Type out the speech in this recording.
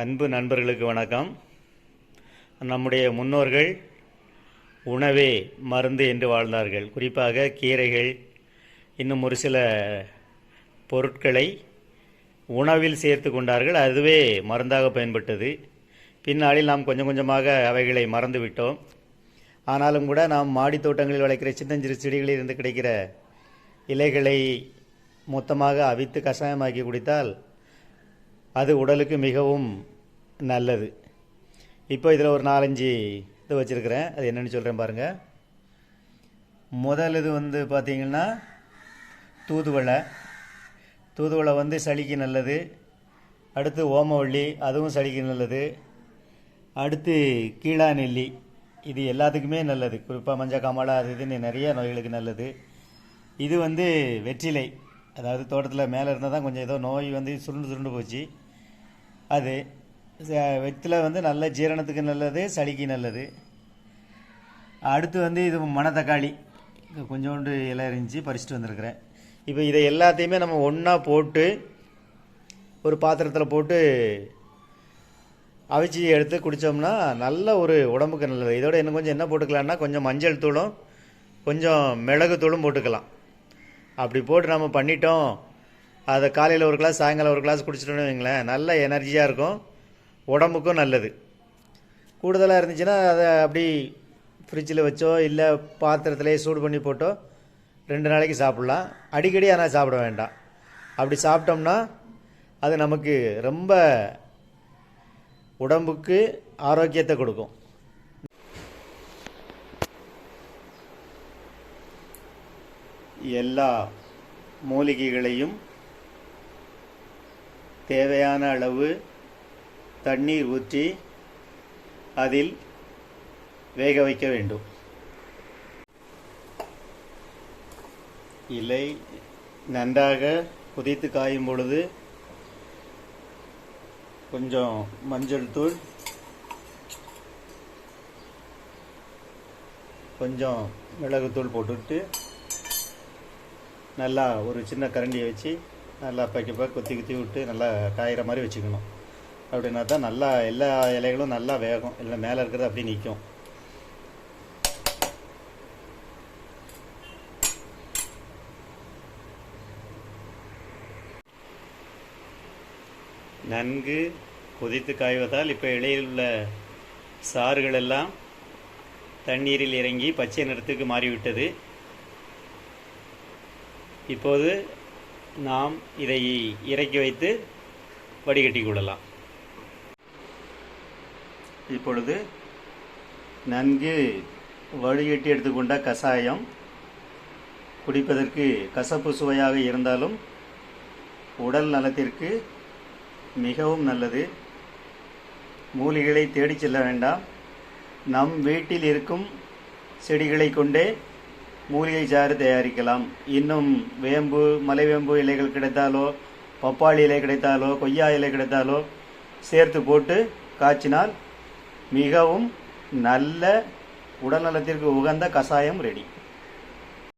அன்பு நண்பர்களுக்கு வணக்கம். நம்முடைய முன்னோர்கள் உணவே மருந்து என்று வாழ்ந்தார்கள். குறிப்பாக கீரைகள் இன்னும் ஒரு சில பொருட்களை உணவில் சேர்த்து கொண்டார்கள். அதுவே மருந்தாக பயன்பட்டது. பின்னாளில் நாம் கொஞ்சம் கொஞ்சமாக அவைகளை மறந்து விட்டோம். ஆனாலும் கூட நாம் மாடி தோட்டங்களில் வளர்க்கிற சின்னஞ்சிறு செடிகளில் இருந்து கிடைக்கிற இலைகளை மொத்தமாக அவித்து கஷாயமாக்கி குடித்தால் அது உடலுக்கு மிகவும் நல்லது. இப்போ இதில் ஒரு நாலஞ்சு இது வச்சுருக்கிறேன். அது என்னென்னு சொல்கிறேன் பாருங்கள் முதல் இது வந்து பார்த்திங்கன்னா தூதுவளை. தூதுவளை வந்து சளிக்கு நல்லது. அடுத்து ஓமவள்ளி அதுவும் சளிக்கு நல்லது. அடுத்து கீழா நெல்லி இது எல்லாத்துக்குமே நல்லது. குறிப்பாக மஞ்சள் காமாலா அது இதுன்னு நிறைய நோய்களுக்கு நல்லது. இது வந்து வெற்றிலை. அதாவது தோட்டத்தில் மேலே இருந்தால் தான் கொஞ்சம் ஏதோ நோய் வந்து சுருண்டு சுருண்டு போச்சு. அது. ச- வந்து நல்ல ஜீரணத்துக்கு நல்லது சளிக்கு நல்லது. அடுத்து வந்து இது மணத்தக்காளி. கொஞ்சோண்டு இலை இருந்துச்சு பறிச்சுட்டு வந்திருக்கிறேன். இப்போ இதை எல்லாத்தையுமே நம்ம ஒன்றா போட்டு ஒரு பாத்திரத்தில் போட்டு அவிச்சு எடுத்து குடித்தோம்னா நல்ல ஒரு உடம்புக்கு நல்லது. இதோட இன்னும் கொஞ்சம் என்ன போட்டுக்கலாம்னா கொஞ்சம் மஞ்சள் தூளும் கொஞ்சம் மிளகு தூளும் போட்டுக்கலாம். அப்படி போட்டு நம்ம பண்ணிட்டோம். அதை காலையில் ஒரு கிளாஸ் சாயங்காலம் ஒரு கிளாஸ் குடிச்சிட்டோன்னு வைங்களேன் நல்ல எனர்ஜியாக இருக்கும். உடம்புக்கும் நல்லது. கூடுதலாக இருந்துச்சுன்னா அதை அப்படி ஃப்ரிட்ஜில் வச்சோ இல்லை பாத்திரத்திலே சூடு பண்ணி போட்டோ ரெண்டு நாளைக்கு சாப்பிட்லாம். அடிக்கடி ஆனால் சாப்பிட வேண்டாம். அப்படி சாப்பிட்டோம்னா அது நமக்கு ரொம்ப உடம்புக்கு ஆரோக்கியத்தை கொடுக்கும். எல்லா மூலிகைகளையும் தேவையான அளவு தண்ணீர் ஊற்றி அதில் வேக வைக்க வேண்டும். இலை நன்றாக கொதித்து காயும் பொழுது கொஞ்சம் மஞ்சள் தூள் கொஞ்சம் மிளகுத்தூள் போட்டுவிட்டு நல்லா ஒரு சின்ன கரண்டியை வச்சு நல்லா பக்கிப்பா கொத்தி குத்தி விட்டு நல்லா காயிற மாதிரி வச்சுக்கணும். அப்படின்னா தான் நல்லா எல்லா இலைகளும் நல்லா வேகும். இல்லை மேலே இருக்கிறது அப்படியே நிற்கும். நன்கு கொதித்து காய்வதால் இப்போ இலையில் உள்ள சாறுகள் எல்லாம் தண்ணீரில் இறங்கி பச்சை நிறத்துக்கு மாறிவிட்டது. இப்போது நாம் இதை இறக்கி வைத்து வடிகட்டி கொள்ளலாம். இப்பொழுது நன்கு வடிகட்டி எடுத்துக்கொண்ட கஷாயம் குடிப்பதற்கு கசப்பு சுவையாக இருந்தாலும் உடல் நலத்திற்கு மிகவும் நல்லது. மூலிகளை தேடிச் செல்ல வேண்டாம். நம் வீட்டில் இருக்கும் செடிகளை கொண்டே மூலிகை சாறு தயாரிக்கலாம். இன்னும் வேம்பு மலைவேம்பு இலைகள் கிடைத்தாலோ பப்பாளி இலை கிடைத்தாலோ கொய்யா இலை கிடைத்தாலோ சேர்த்து போட்டு காய்ச்சினால் மிகவும் நல்ல உடல்நலத்திற்கு உகந்த கஷாயம் ரெடி.